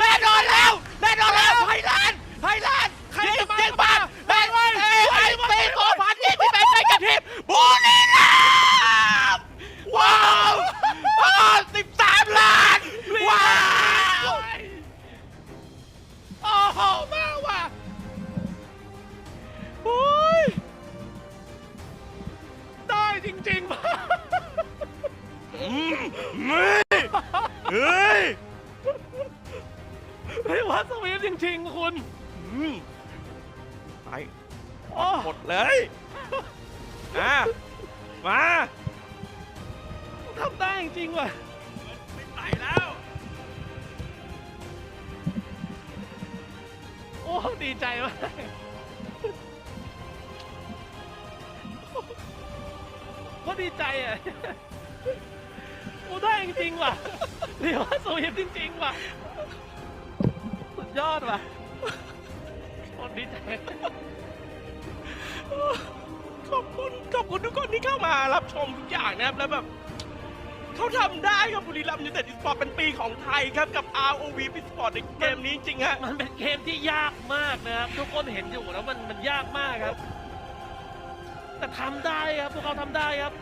แน่นอนแล้วแน่นอนแล้วไทยแลนด์ไทยแลนด์ใครยิงจะมายิงบ้านได้ได้เว้ไอ้ไอ้ตีโคพันยี่สิบเอ็ดในกับทีมบุรีรัมย์ว้าวสิบสามล้านว้าวโอ้โหมาว่ะโอ้ยได้จริงๆว่ะเฮ้ย เฮ้ยเฮ้ยวัดสวีทจริงๆคุณอืมไปโอ้หมดเลยอะมาทำได้จริงๆว่ะไม่ไหลแล้ว โอ้ ดีใจมากก็ดีใจอะโอ้ได้จริงๆว่ะเดี๋ยวว่าสวีทจริง ๆ ว่ะ ขอบคุณขอบคุณทุกคนที่เข้ามารับชมทุกอย่างนะครับแล้วแบบเขาทำได้ครับบุรีรัมย์ยูไนเต็ดอีสปอร์ตเป็นปีของไทยครับกับ ROV พิสปอร์ตในเกมนี้จริงฮะมันเป็นเกมที่ยากมากนะครับ ทุกคนเห็นอยู่แล้วมันมันยากมากครับ แต่ทำได้ครับ พวกเขาทำได้ครับ